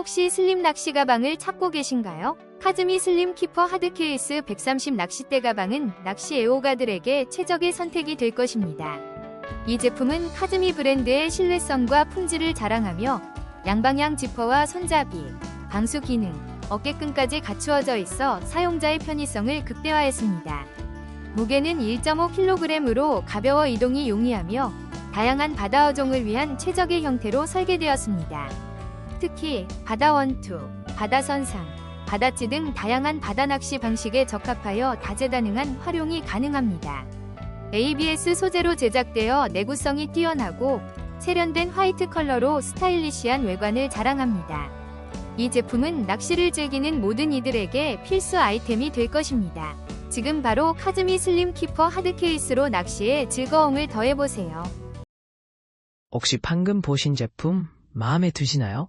혹시 슬림 낚시 가방을 찾고 계신가요? 카즈미 슬림 키퍼 하드 케이스 130 낚싯대 가방은 낚시 애호가들에게 최적의 선택이 될 것입니다. 이 제품은 카즈미 브랜드의 신뢰성과 품질을 자랑하며 양방향 지퍼와 손잡이, 방수 기능, 어깨끈까지 갖추어져 있어 사용자의 편의성을 극대화했습니다. 무게는 1.5kg으로 가벼워 이동이 용이하며 다양한 바다 어종을 위한 최적의 형태로 설계되었습니다. 특히 바다 원투, 바다 선상, 바다찌 등 다양한 바다 낚시 방식에 적합하여 다재다능한 활용이 가능합니다. ABS 소재로 제작되어 내구성이 뛰어나고 세련된 화이트 컬러로 스타일리시한 외관을 자랑합니다. 이 제품은 낚시를 즐기는 모든 이들에게 필수 아이템이 될 것입니다. 지금 바로 카즈미 슬림 키퍼 하드 케이스로 낚시에 즐거움을 더해보세요. 혹시 방금 보신 제품 마음에 드시나요?